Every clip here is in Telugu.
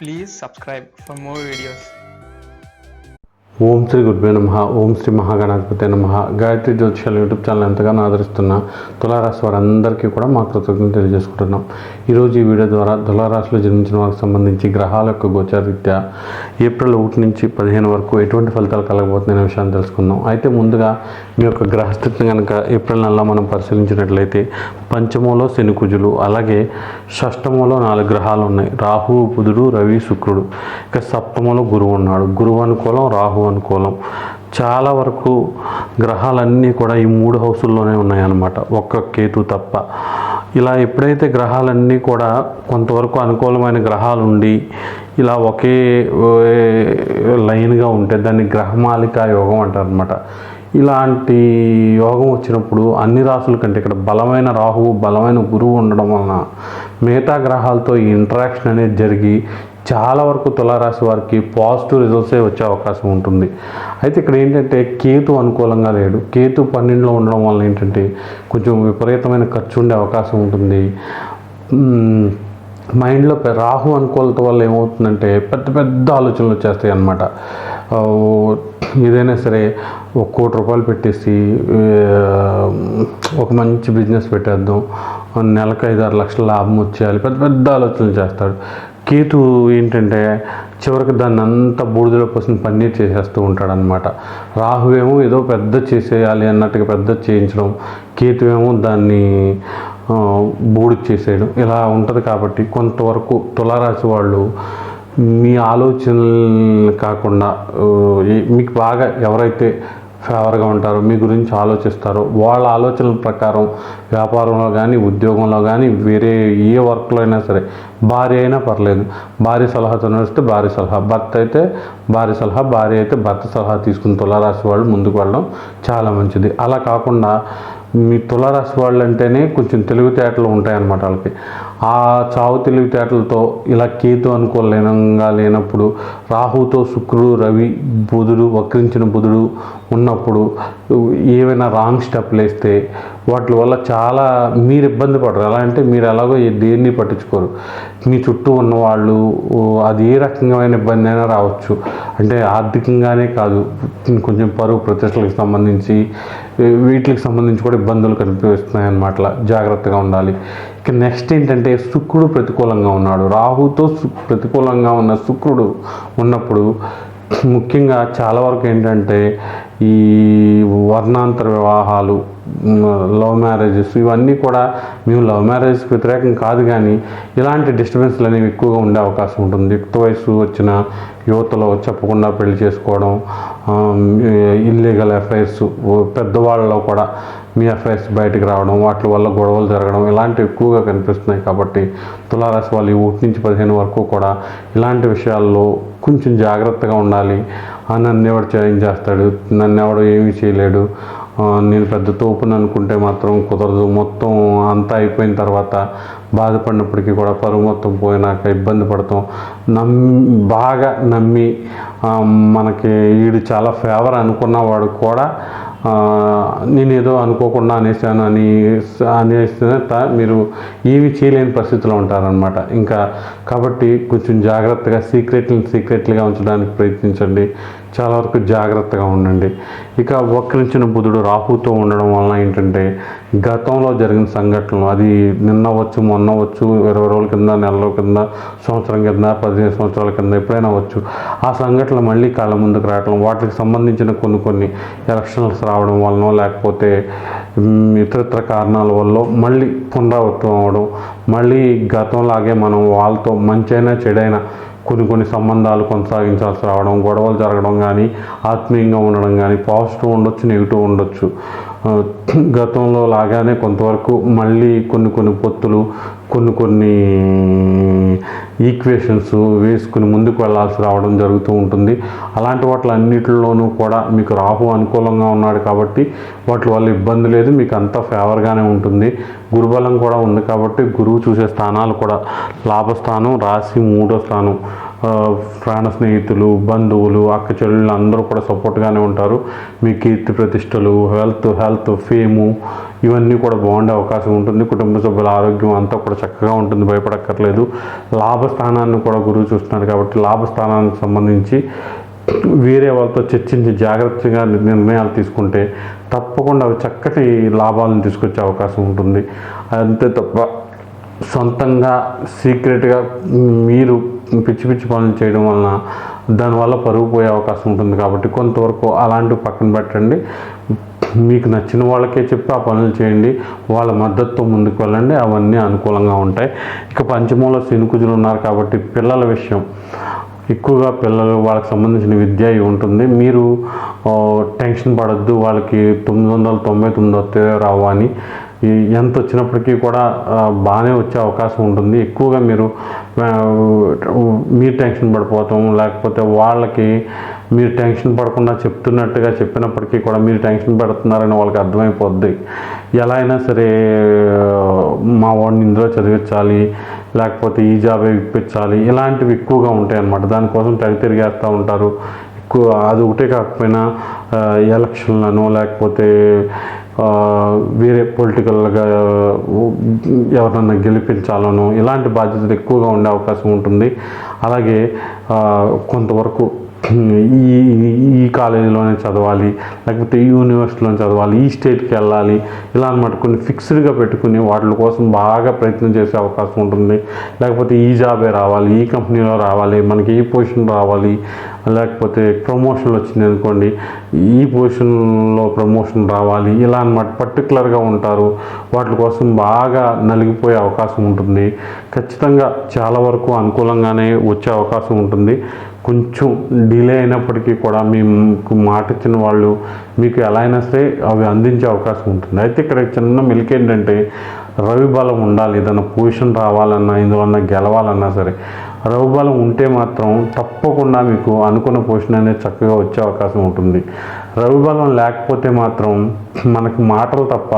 Please subscribe for more videos ఓం శ్రీ గురుభే నమ ఓం శ్రీ మహాగణాధిపతి నమ. గాయత్రి జ్యోతిషాల యూట్యూబ్ ఛానల్ ఎంతగానో ఆదరిస్తున్న తులారాశి వారందరికీ కూడా మా కృతజ్ఞతలు తెలియజేసుకుంటున్నాం. ఈరోజు ఈ వీడియో ద్వారా తులారాశిలో జన్మించిన వారికి సంబంధించి గ్రహాల యొక్క గోచారీత్యా ఏప్రిల్ ఒకటి నుంచి పదిహేను వరకు ఎటువంటి ఫలితాలు కలగబోతున్నాయనే విషయాన్ని తెలుసుకుందాం. అయితే ముందుగా మీ యొక్క గ్రహస్థితిని కనుక ఏప్రిల్ నెలలో మనం పరిశీలించినట్లయితే పంచమంలో శని కుజులు అలాగే షష్టమంలో నాలుగు గ్రహాలు ఉన్నాయి. రాహు బుధుడు రవి శుక్రుడు. ఇక సప్తమంలో గురువు ఉన్నాడు. గురువు అనుకూలం రాహు అనుకూలం. చాలా వరకు గ్రహాలన్నీ కూడా ఈ మూడు హౌసుల్లోనే ఉన్నాయన్నమాట. ఒక్క కేతు తప్ప. ఇలా ఎప్పుడైతే గ్రహాలన్నీ కూడా కొంతవరకు అనుకూలమైన గ్రహాలు ఉండి ఇలా ఒకే లైన్గా ఉంటే దాన్ని గ్రహమాలిక యోగం అంటారు అనమాట ఇలాంటి యోగం వచ్చినప్పుడు అన్ని రాసుల కంటే ఇక్కడ బలమైన రాహువు బలమైన గురువు ఉండడం వలన మిగతా గ్రహాలతో ఈ ఇంటరాక్షన్ అనేది జరిగి చాలా వరకు తులారాశి వారికి పాజిటివ్ రిజల్ట్సే వచ్చే అవకాశం ఉంటుంది. అయితే ఇక్కడ ఏంటంటే కేతు అనుకూలంగా లేడు. కేతు పన్నెండులో ఉండడం వల్ల ఏంటంటే కొంచెం విపరీతమైన ఖర్చు ఉండే అవకాశం ఉంటుంది. మైండ్లో రాహు అనుకూలత వల్ల ఏమవుతుందంటే పెద్ద పెద్ద ఆలోచనలు వచ్చేస్తాయి అన్నమాట. ఏదైనా సరే ఒక కోటి రూపాయలు పెట్టేసి ఒక మంచి బిజినెస్ పెట్టేద్దాం. నెలకు ఐదు ఆరు లక్షల లాభం వచ్చేయాలి. పెద్ద పెద్ద ఆలోచనలు చేస్తాడు కేతు ఏంటంటే చివరికి దాన్ని అంతా బూడిదలో పోసిన పన్నీర్ చేసేస్తూ ఉంటాడనమాట రాహువేమో ఏదో పెద్ద చేసేయాలి అన్నట్టుగా పెద్ద చేయించడం కేతువేమో దాన్ని ఆ, చేసేయడం. ఇలా ఉంటుంది కాబట్టి కొంతవరకు తులారాశి వాళ్ళు మీ ఆలోచనలు కాకుండా మీకు బాగా ఎవరైతే ఫేవర్గా ఉంటారో మీ గురించి ఆలోచిస్తారో వాళ్ళ ఆలోచనల ప్రకారం వ్యాపారంలో కానీ ఉద్యోగంలో కానీ వేరే ఏ వర్క్లో అయినా సరే భార్య అయినా పర్లేదు. భార్య సలహాతో నడిస్తే భార్య సలహా. భర్త అయితే భార్య సలహా భార్య అయితే భర్త సలహా తీసుకుని తులారాశి వాళ్ళు ముందుకు వెళ్ళడం చాలా మంచిది. అలా కాకుండా మీ తులారాశి వాళ్ళు అంటేనే కొంచెం తెలివితేటలు ఉంటాయన్నమాట వాళ్ళకి. ఆ చావు తెలివితేటలతో ఇలా కేతు అనుకోలేనంగా లేనప్పుడు రాహుతో శుక్రుడు రవి బుధుడు వక్రించిన బుధుడు ఉన్నప్పుడు ఏవైనా రాంగ్ స్టెప్లు వేస్తే వాటి వల్ల చాలా మీరు ఇబ్బంది పడరు. ఎలా అంటే మీరు ఎలాగో దేన్ని పట్టించుకోరు. మీ చుట్టూ ఉన్న వాళ్ళు అది ఏ రకమైన ఇబ్బంది అయినా రావచ్చు. అంటే ఆర్థికంగానే కాదు. కొంచెం పరువు ప్రతిష్టలకు సంబంధించి వీటికి సంబంధించి కూడా ఇబ్బందులు కనిపిస్తున్నాయి అన్నమాట జాగ్రత్తగా ఉండాలి. ఇక నెక్స్ట్ ఏంటంటే శుక్రుడు ప్రతికూలంగా ఉన్నాడు. రాహుతో ప్రతికూలంగా ఉన్న శుక్రుడు ఉన్నప్పుడు ముఖ్యంగా చాలా వరకు ఏంటంటే ఈ వర్ణాంతర వివాహాలు లవ్ మ్యారేజెస్ ఇవన్నీ కూడా మేము లవ్ మ్యారేజ్కి వ్యతిరేకం కాదు కానీ ఇలాంటి డిస్టర్బెన్స్లు అనేవి ఎక్కువగా ఉండే అవకాశం ఉంటుంది. యుక్త వయసు వచ్చిన యువతలో చెప్పకుండా పెళ్ళి చేసుకోవడం ఇల్లీగల్ ఎఫ్ఐఆర్స్ పెద్దవాళ్ళలో కూడా మీ ఎఫ్ఐఆర్స్ బయటకు రావడం వాటి వల్ల గొడవలు జరగడం ఇలాంటివి ఎక్కువగా కనిపిస్తున్నాయి కాబట్టి తులారాశి వాళ్ళు ఈ ఒకటి నుంచి పదిహేను వరకు కూడా ఇలాంటి విషయాల్లో కొంచెం జాగ్రత్తగా ఉండాలి. నన్ను ఎవడు ఏం చేస్తాడు? నన్ను ఎవడు ఏమీ చేయలేడు? నేను పెద్ద తోపుని అనుకుంటే మాత్రం కుదరదు. మొత్తం అంతా అయిపోయిన తర్వాత బాధపడినప్పటికీ కూడా పరువు మొత్తం పోయినాక ఇబ్బంది పడతాం. నమ్మి బాగా నమ్మి మనకి వీడు చాలా ఫేవర్ అనుకున్నవాడు కూడా నేనేదో అనుకోకుండా అనేసాను అని అనేసిన మీరు ఏమీ చేయలేని పరిస్థితిలో ఉంటారనమాట ఇంకా కాబట్టి కొంచెం జాగ్రత్తగా సీక్రెట్ని సీక్రెట్లుగా ఉంచడానికి ప్రయత్నించండి. చాలా వరకు జాగ్రత్తగా ఉండండి. ఇక వక్రించిన బుధుడు రాహుతో ఉండడం వలన ఏంటంటే గతంలో జరిగిన సంఘటనలు అది నిన్నవచ్చు మొన్నవచ్చు ఇరవై రోజుల కింద నెలల కింద సంవత్సరం కింద పదిహేను సంవత్సరాల కింద ఎప్పుడైనా వచ్చు ఆ సంఘటనలు మళ్ళీ కళ్ళ ముందుకు రావడం వాటికి సంబంధించిన కొన్ని కొన్ని ఎలక్షన్స్ రావడం వలన లేకపోతే ఇతరత్ర కారణాల వల్ల మళ్ళీ పునరావృతం అవ్వడం మళ్ళీ గతంలాగే మనం వాళ్ళతో మంచైనా చెడైనా కొన్ని కొన్ని సంబంధాలు కొనసాగించాల్సి రావడం గొడవలు జరగడం కానీ ఆత్మీయంగా ఉండడం కానీ పాజిటివ్ ఉండొచ్చు నెగిటివ్ ఉండొచ్చు. గతంలో లాగానే కొంతవరకు మళ్ళీ కొన్ని కొన్ని పొత్తులు కొన్ని కొన్ని ఈక్వేషన్స్ వేసుకుని ముందుకు వెళ్ళాల్సి రావడం జరుగుతూ ఉంటుంది. అలాంటి వాటి అన్నిటిలోనూ కూడా మీకు రాహు అనుకూలంగా ఉన్నాడు కాబట్టి వాటి వల్ల ఇబ్బంది లేదు. మీకు అంతా ఫేవర్గానే ఉంటుంది. గురుబలం కూడా ఉంది కాబట్టి గురువు చూసే స్థానాలు కూడా లాభస్థానం రాశి మూడో స్థానం. ప్రాణ స్నేహితులు బంధువులు అక్క చెల్లెళ్ళు అందరూ కూడా సపోర్ట్గానే ఉంటారు. మీ కీర్తి ప్రతిష్టలు హెల్త్ హెల్త్ ఫేము ఇవన్నీ కూడా బాగుండే అవకాశం ఉంటుంది. కుటుంబ సభ్యుల ఆరోగ్యం అంతా కూడా చక్కగా ఉంటుంది. భయపడక్కర్లేదు. లాభస్థానాన్ని కూడా గురువు చూస్తున్నారు కాబట్టి లాభస్థానానికి సంబంధించి వేరే వాళ్ళతో చర్చించి జాగ్రత్తగా నిర్ణయాలు తీసుకుంటే తప్పకుండా అవి చక్కటి లాభాలను తీసుకొచ్చే అవకాశం ఉంటుంది. అంతే తప్ప సొంతంగా సీక్రెట్గా మీరు పిచ్చి పిచ్చి పనులు చేయడం వలన దానివల్ల పరుగు పోయే అవకాశం ఉంటుంది కాబట్టి కొంతవరకు అలాంటివి పక్కన పెట్టండి. మీకు నచ్చిన వాళ్ళకే చెప్పి ఆ పనులు చేయండి. వాళ్ళ మద్దతుతో ముందుకు వెళ్ళండి. అవన్నీ అనుకూలంగా ఉంటాయి. ఇక పంచమూల శనికుజులు ఉన్నారు కాబట్టి పిల్లల విషయం. ఎక్కువగా పిల్లలు వాళ్ళకి సంబంధించిన విద్య ఉంటుంది. మీరు టెన్షన్ పడద్దు. వాళ్ళకి తొమ్మిది వందల తొంభై తొమ్మిది వస్తే రావు అని. ఈ ఎంత వచ్చినప్పటికీ కూడా బాగానే వచ్చే అవకాశం ఉంటుంది. ఎక్కువగా మీరు మీరు టెన్షన్ పడిపోతాం లేకపోతే వాళ్ళకి మీరు టెన్షన్ పడకుండా చెప్తున్నట్టుగా చెప్పినప్పటికీ కూడా మీరు టెన్షన్ పెడుతున్నారని వాళ్ళకి అర్థమైపోద్ది. ఎలా అయినా సరే మా వాడిని ఇందులో చదివించాలి లేకపోతే ఈ జాబే ఇప్పించాలి ఇలాంటివి ఎక్కువగా ఉంటాయి అన్నమాట. దానికోసం తెగ తిరిగేస్తూ ఉంటారు. ఎక్కువ అది ఒకటే కాకపోయినా ఎలక్షన్లను లేకపోతే వేరే పొలిటికల్గా ఎవరినన్నా గెలిపించాలను ఇలాంటి బాధ్యతలు ఎక్కువగా ఉండే అవకాశం ఉంటుంది. అలాగే కొంతవరకు ఈ ఈ కాలేజీలోనే చదవాలి లేకపోతే ఈ యూనివర్సిటీలోనే చదవాలి ఈ స్టేట్కి వెళ్ళాలి ఇలా అనమాట కొన్ని ఫిక్స్డ్గా పెట్టుకుని వాటి కోసం బాగా ప్రయత్నం చేసే అవకాశం ఉంటుంది. లేకపోతే ఈ జాబే రావాలి ఈ కంపెనీలో రావాలి మనకి ఈ పొజిషన్ రావాలి లేకపోతే ప్రమోషన్లు వచ్చింది అనుకోండి ఈ పొజిషన్లో ప్రమోషన్ రావాలి ఇలా అనమాట పర్టికులర్గా ఉంటారు. వాటి కోసం బాగా నలిగిపోయే అవకాశం ఉంటుంది. ఖచ్చితంగా చాలా వరకు అనుకూలంగానే వచ్చే అవకాశం ఉంటుంది. కొంచెం డిలే అయినప్పటికీ కూడా మీకు మాట ఇచ్చిన వాళ్ళు మీకు ఎలా అయినా సరే అవి అందించే అవకాశం ఉంటుంది. అయితే ఇక్కడ చిన్న మెలిక ఏంటంటే రవి బలం ఉండాలి. ఏదైనా పొజిషన్ రావాలన్నా ఇందులో గెలవాలన్నా సరే. రవి ఉంటే మాత్రం తప్పకుండా మీకు అనుకున్న పోషణ అనేది చక్కగా వచ్చే అవకాశం ఉంటుంది. రవి లేకపోతే మాత్రం మనకు మాటలు తప్ప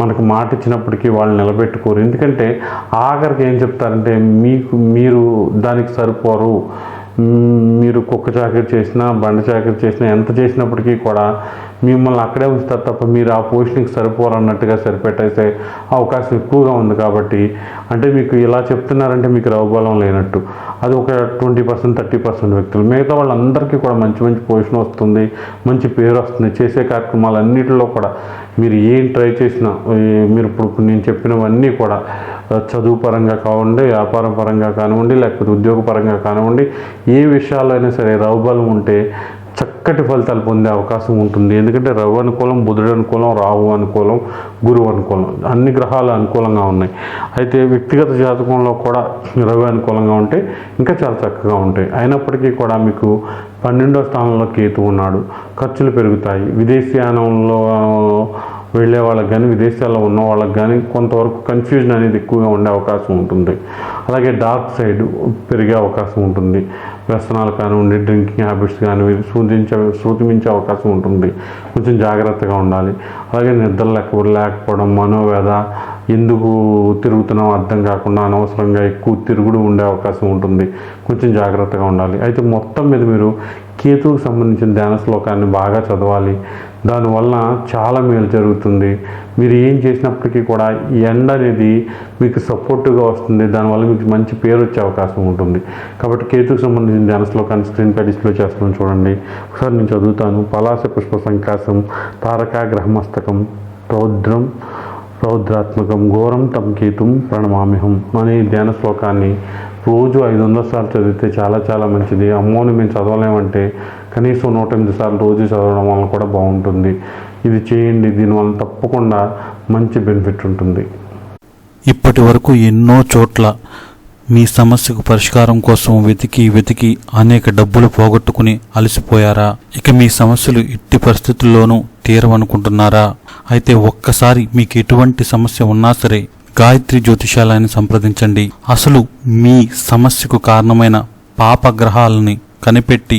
మనకు మాట ఇచ్చినప్పటికీ వాళ్ళు నిలబెట్టుకోరు. ఎందుకంటే ఆఖరికి ఏం చెప్తారంటే మీకు మీరు దానికి సరిపోరు. మీరు కుక్క చాకరీ చేసినా బండ చాకరీ చేసినా ఎంత చేసినప్పటికీ కూడా మిమ్మల్ని అక్కడే ఉంచుతారు తప్ప మీరు ఆ పోస్టింగ్కి సరిపోరన్నట్టుగా సరిపెట్టేసే అవకాశం ఎక్కువగా ఉంది కాబట్టి అంటే మీకు ఇలా చెప్తున్నారంటే మీకు రవబలం లేనట్టు. అది ఒక ట్వంటీ పర్సెంట్ థర్టీ పర్సెంట్ వ్యక్తులు. మిగతా వాళ్ళందరికీ కూడా మంచి మంచి పొజిషన్ వస్తుంది మంచి పేరు వస్తుంది చేసే కార్యక్రమాలన్నింటిలో కూడా. మీరు ఏం ట్రై చేసినా మీరు ఇప్పుడు నేను చెప్పినవన్నీ కూడా చదువు పరంగా కానివ్వండి వ్యాపారం పరంగా కానివ్వండి లేకపోతే ఉద్యోగ పరంగా కానివ్వండి ఏ విషయాల్లో అయినా సరే రౌబలం ఉంటే చక్కటి ఫలితాలు పొందే అవకాశం ఉంటుంది. ఎందుకంటే రవి అనుకూలం బుధుడు అనుకూలం రాహు అనుకూలం గురువు అనుకూలం అన్ని గ్రహాలు అనుకూలంగా ఉన్నాయి. అయితే వ్యక్తిగత జాతకంలో కూడా రవి అనుకూలంగా ఉంటే ఇంకా చాలా చక్కగా ఉంటాయి. అయినప్పటికీ కూడా మీకు పన్నెండో స్థానంలో కేతు ఉన్నాడు. ఖర్చులు పెరుగుతాయి. విదేశీయానంలో వెళ్ళే వాళ్ళకి కానీ విదేశాల్లో ఉన్న వాళ్ళకి కానీ కొంతవరకు కన్ఫ్యూజన్ అనేది ఎక్కువగా ఉండే అవకాశం ఉంటుంది. అలాగే డార్క్ సైడ్ పెరిగే అవకాశం ఉంటుంది. వ్యసనాలు కానివ్వండి డ్రింకింగ్ హ్యాబిట్స్ కానివ్వండి సూచించే సూచించే అవకాశం ఉంటుంది. కొంచెం జాగ్రత్తగా ఉండాలి. అలాగే నిద్ర లేక లేకపోవడం మనోవేద ఎందుకు తిరుగుతున్నాం అర్థం కాకుండా అనవసరంగా ఎక్కువ తిరుగుడు ఉండే అవకాశం ఉంటుంది. కొంచెం జాగ్రత్తగా ఉండాలి. అయితే మొత్తం మీద మీరు కేతువుకు సంబంధించిన ధ్యాన శ్లోకాన్ని బాగా చదవాలి. దానివల్ల చాలా మేలు జరుగుతుంది. మీరు ఏం చేసినప్పటికీ కూడా ఈ ఎండ అనేది మీకు సపోర్టివ్గా వస్తుంది. దానివల్ల మీకు మంచి పేరు వచ్చే అవకాశం ఉంటుంది. కాబట్టి కేతుకు సంబంధించిన ధ్యానస్లో కానీ స్క్రీన్ పై డిస్ప్లే చేస్తున్నాను చూడండి. ఒకసారి నేను చదువుతాను. పలాస పుష్ప సంకాసం తారకా గ్రహమస్తకం రౌద్రం రౌద్రాత్మకం ఘోరం తం కేతుం ప్రణమామ్యహం అనే ఈ ధ్యాన శ్లోకాన్ని రోజు ఐదు వందల సార్లు చదివితే చాలా చాలా మంచిది. అమ్మోని మేము చదవలేమంటే కనీసం నూట ఎనిమిది సార్లు రోజు చదవడం వలన కూడా బాగుంటుంది. ఇది చేయండి దీనివల్ల తప్పకుండా మంచి బెనిఫిట్ ఉంటుంది. ఇప్పటి వరకు ఎన్నో చోట్ల మీ సమస్యకు పరిష్కారం కోసం వెతికి వెతికి అనేక డబ్బులు పోగొట్టుకుని అలసిపోయారా? ఇక మీ సమస్యలు ఎట్టి పరిస్థితుల్లోనూ తీరవనుకుంటున్నారా? అయితే ఒక్కసారి మీకు ఎటువంటి సమస్య ఉన్నా సరే గాయత్రి జ్యోతిషాలయాన్ని సంప్రదించండి. అసలు మీ సమస్యకు కారణమైన పాపగ్రహాలని కనిపెట్టి